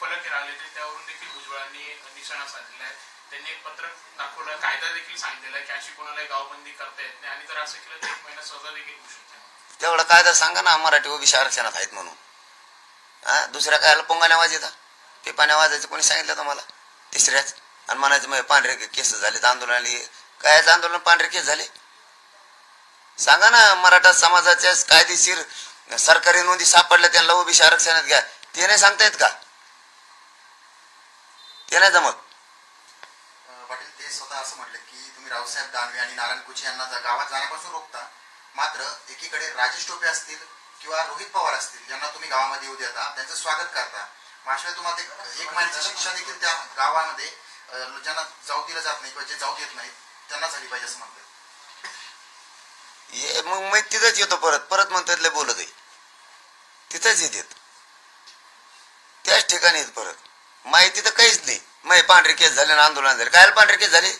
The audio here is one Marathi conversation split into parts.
फलक लागले ते त्यावरून देखील भुजबळांनी निशाणा साधलेला आहे. त्यांनी एक पत्रक दाखवलं कायदा देखील सांगितलेला आहे की अशी कोणालाही गावबंदी करता येत नाही. आणि जर असं केलं तर एक महिना सजा देखील होऊ शकते. तेवढा कायदा सांगा ना मराठी ओबीसी आरक्षणात आहेत म्हणून. हा? दुसऱ्या कायला पोंगाने वाजायचा पिपाण्या वाजायचं कोणी सांगितलं तुम्हाला? तिसऱ्याच. आणि म्हणायचं मग पांढरे केस झाले आंदोलनाला कायच आंदोलन? पांढरे केस झाले? सांगा ना मराठा समाजाच्या कायदेशीर सरकारी नोंदी सापडल्या त्यांना ओबीसी आरक्षणात घ्या. ते नाही सांगतायत का? ते नाही जमत पाटील ते स्वतः असं म्हटले की तुम्ही रावसाहेब दानवे आणि नारायण कुचे यांना जा- गावात जाण्यापासून रोखता मात्र एकीकडे राजेश टोपे असतील किंवा रोहित पवार असतील यांना तुम्ही गावामध्ये येऊ देता त्यांचं स्वागत करता. माशिवाय तुम्हाला ते एक महिन्याची शिक्षा देखील त्या गावामध्ये अं, ज्यांना जाऊ दिलं जात नाही किंवा जे जाऊ देत नाहीत त्यांना झाली पाहिजे असं म्हणतात. ये मग मग तिथंच येतो परत. परत म्हणतात लय बोलत आहे. तिथंच येतात. त्याच ठिकाणी येत परत. माहिती तर काहीच नाही. मग पांढरे केस झाले ना आंदोलन झाले. कायला पांढरे केस झाले?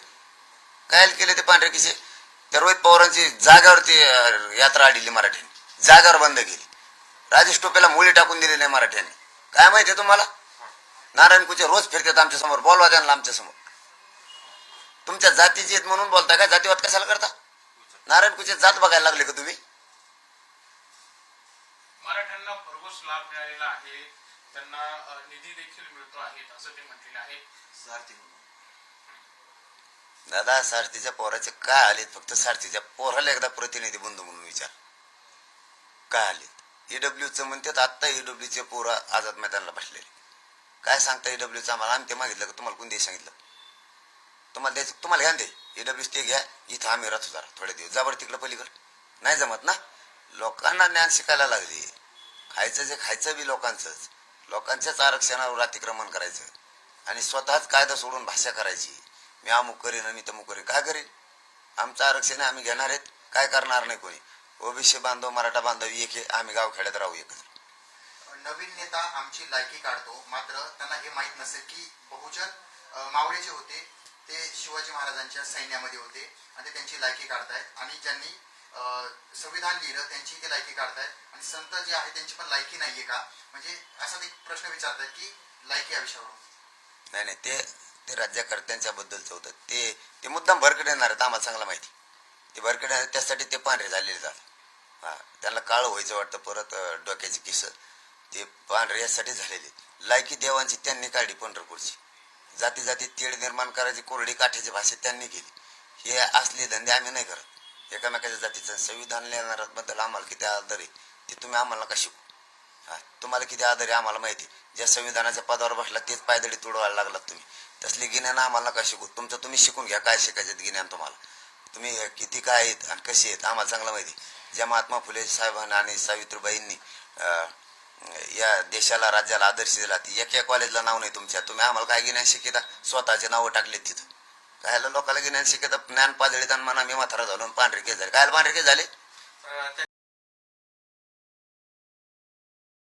काय केले ते पांढरे केस? त्या रोहित पवारांची जागावरती यात्रा आलेली मराठ्यांनी. जागावर बंद केली. राजेश टोपेला मुली टाकून दिली नाही मराठ्यांनी. काय माहिती तुम्हाला? नारायण कुचे रोज फिरतात आमच्यासमोर बोलवा त्यांना आमच्यासमोर तुमच्या जातीची आहेत म्हणून बोलता काय? जातीवाद कशाला करता? नारायण कुचे जात बघायला लागले का तुम्ही? मराठ्यांना भरघोस लाभ मिळालेला आहे. त्यांना निधी देखील मिळतो आहे असं ते म्हटलेले आहे. दादा सारथीच्या पोराचे काय आलेत फक्त सारथीच्या पोराला एकदा प्रतिनिधी बंधू म्हणून विचार. काय आलेत ईडब्ल्यूचं म्हणतात आत्ता ईडब्ल्यूचे पोरं आझाद मैदानाला बसलेले. काय सांगता ईडब्ल्यूचं आम्हाला आम्ही ते मागितलं का? तुम्हाला कोण दे सांगितलं? तुम्हाला द्यायचं तुम्हाला घ्या दे ईडब्ल्यू ते घ्या. इथं आम्ही राहतो जरा. थोडे दिवस. जाबर तिकडं पलीकडं. नाही जमत ना? लोकांना ज्ञान शिकायला लागली. खायचं जे खायचं बी लोकांचंच. लोकांच्याच आरक्षणावर अतिक्रमण करायचं आणि स्वतःच कायदा सोडून भाषा करायची. मी अमुक करीन आणि तमुक करीन. काय करीन? आमचं आरक्षण आम्ही घेणार आहेत. काय करणार नाही कोणी? ओबीसी बांधव मराठा बांधव एक आम्ही गाव खेड्यात राहू एकत्र. नवीन नेता आमची लायकी काढतो. मात्र त्यांना हे माहीत नसेल की बहुजन मावळे जे होते ते शिवाजी महाराजांच्या सैन्यामध्ये होते आणि ते त्यांची लायकी काढतायत. आणि ज्यांनी संविधान लिहिलं त्यांची ते लायकी काढतायत. आणि संत जे आहे त्यांची पण लायकी नाहीये का? म्हणजे असा एक प्रश्न विचारतात की लाईक या विषयावर नाही नाही ते ते राज्यकर्त्यांच्या बद्दलचं होतं. ते ते मुद्दाम भरकडे येणार आहेत आम्हाला चांगला माहिती. ते भरकडे त्यासाठी ते पांढरे झालेले जातात हा त्यांना काळ व्हायचं वाटतं परत डोक्याचे किस ते पांढरे यासाठी झालेले लायकी देवांची त्यांनी काढली पंढरपूरची. जाती जाती तीळ निर्माण करायची कोरडी काठ्याची भाषा त्यांनी केली. हे असले धंदे आम्ही नाही करत. एकामेकाच्या जातीचं संविधान लिहिणाऱ्याबद्दल आम्हाला किती आदर आहे ते तुम्ही आम्हाला का शिकू. तुम्हाला किती आदर आहे आम्हाला माहिती ज्या संविधानाच्या पदावर बसला तेच पायदळी तुडवायला लागलात तुम्ही. तसली गिन्यान आम्हाला नका शिकू. तुमचं तुम्ही शिकून घ्या काय शिकायचे गिन्यान तुम्हाला. तुम्ही किती काय आहेत आणि कसे आहेत आम्हाला चांगलं माहिती ज्या महात्मा फुले साहेबांना आणि सावित्रीबाईंनी या देशाला राज्याला आदर्श दिला ती एका कॉलेजला नाव नाही तुमच्या. तुम्ही आम्हाला काय गिन्यान शिकिता स्वतःचे नावं टाकले तिथं. कायला लोकांना गिन्यान शिकता ज्ञान पाजळीत आणि म्हणा मी म्हातारा झालो पांढरे केस झाले. कायला पांढरे केस झाले?